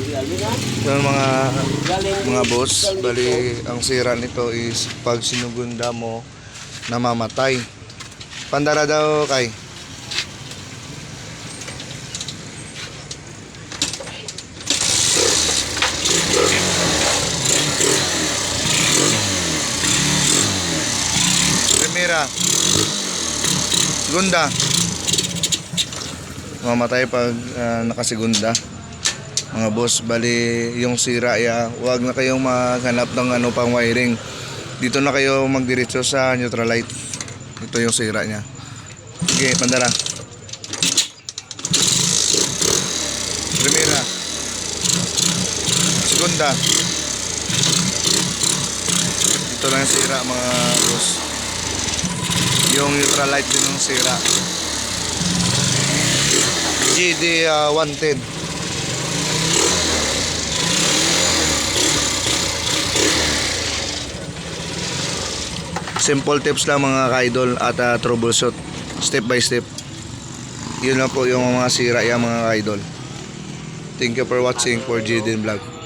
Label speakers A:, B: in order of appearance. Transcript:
A: Yung mga mga boss, bali ang sira nito is pag sinugunda mo namamatay. Pandara daw kay. Primera. Segunda. Mamatay pag ah, nakasigunda mga boss bali yung sira ya wag na kayong maghanap ng ano pang wiring. Dito na kayo magdiretso sa neutralite. Ito yung sira niya. Sige pandara primera. Segunda. Ito lang yung sira mga boss. Yung neutralite din yung sira. GD ah, 110 simple tips lang mga ka-idol at uh, troubleshoot step by step. Yun lang po yung mga sira yung mga ka-idol. Thank you for watching for Jidin Vlog